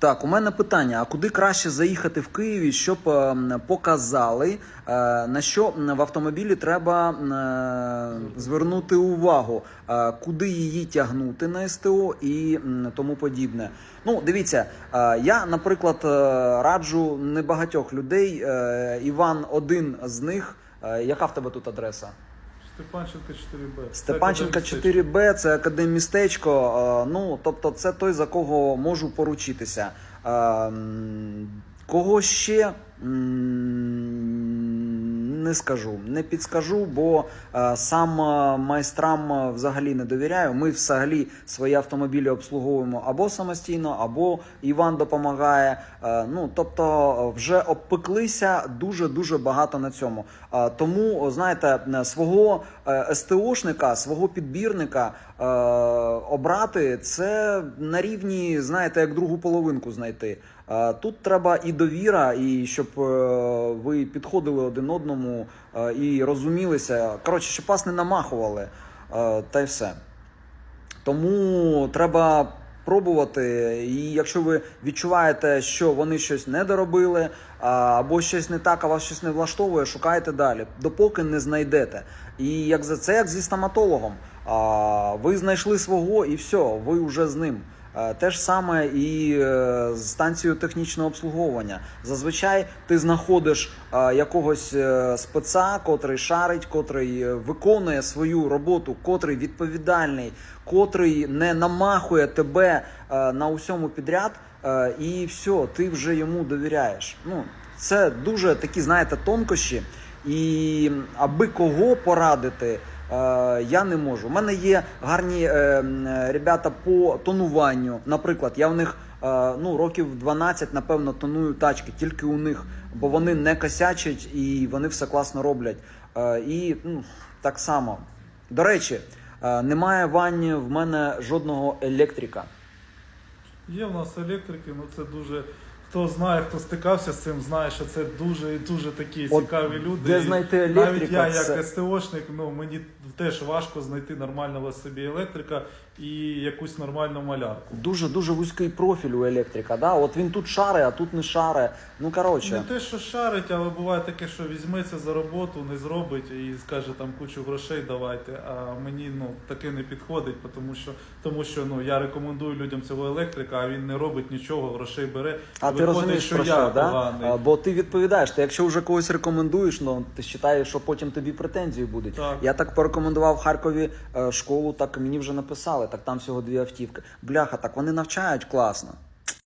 Так, у мене питання: а куди краще заїхати в Києві, щоб е, показали, е, на що в автомобілі треба е, звернути увагу, е, куди її тягнути на СТО і тому подібне. Ну, дивіться, я, наприклад, раджу небагатьох людей. Іван один з них. Яка в тебе тут адреса? Степанченка 4Б. Степанченка 4Б, це академмістечко. е, Ну, тобто, це той, за кого можу поручитися. Е, Кого ще не скажу, не підскажу, бо е, сам е, майстрам е, взагалі не довіряю. Ми взагалі свої автомобілі обслуговуємо або самостійно, або Іван допомагає. Е, Ну тобто, е, вже обпеклися дуже дуже багато на цьому. Е, Тому, знаєте, свого е, СТОшника, свого підбірника е, обрати це на рівні, знаєте, як другу половинку знайти. Тут треба і довіра, і щоб е, ви підходили один одному е, і розумілися. Коротше, щоб вас не намахували, е, та й все. Тому треба пробувати. І якщо ви відчуваєте, що вони щось не доробили, або щось не так, а вас щось не влаштовує, шукайте далі, допоки не знайдете. І як за це, як зі стоматологом, ви знайшли свого і все, ви вже з ним. Е, Те ж саме і е, з станцією технічного обслуговування. Зазвичай ти знаходиш е, якогось спеца, котрий шарить, котрий виконує свою роботу, котрий відповідальний, котрий не намахує тебе на усьому підряд, і все, ти вже йому довіряєш. Ну, це дуже такі, знаєте, тонкощі. І аби кого порадити, я не можу. У мене є гарні е, е, ребята по тонуванню. Наприклад, я в них е, ну, років 12, напевно, тоную тачки, тільки у них, бо вони не косячать і вони все класно роблять. Е, і ну, так само. До речі, е, немає Вані в мене жодного електрика. Є в нас електрики, ну це дуже. Хто знає, хто стикався з цим, знає, що це дуже і дуже такі От цікаві люди. де І знайти Навіть електрика, я, як СТОшник, ну мені теж важко знайти нормального собі електрика і якусь нормальну малярку. Дуже дуже вузький профіль у електрика. Да? От він тут шаре, а тут не шаре. Ну коротше. Не те, що шарить, але буває таке, що візьметься за роботу, не зробить і скаже там кучу грошей давайте. А мені ну таке не підходить, тому що тому що ну я рекомендую людям цього електрика, а він не робить нічого, грошей бере. А ти розумієш що про я що, да? А, Бо ти відповідаєш. Ти якщо вже когось рекомендуєш, ну ти вважаєш, що потім тобі претензії будуть. Так. Я так порекомендував в Харкові е, школу, так мені вже написали. Так там всього дві автівки. Бляха, так вони навчають класно.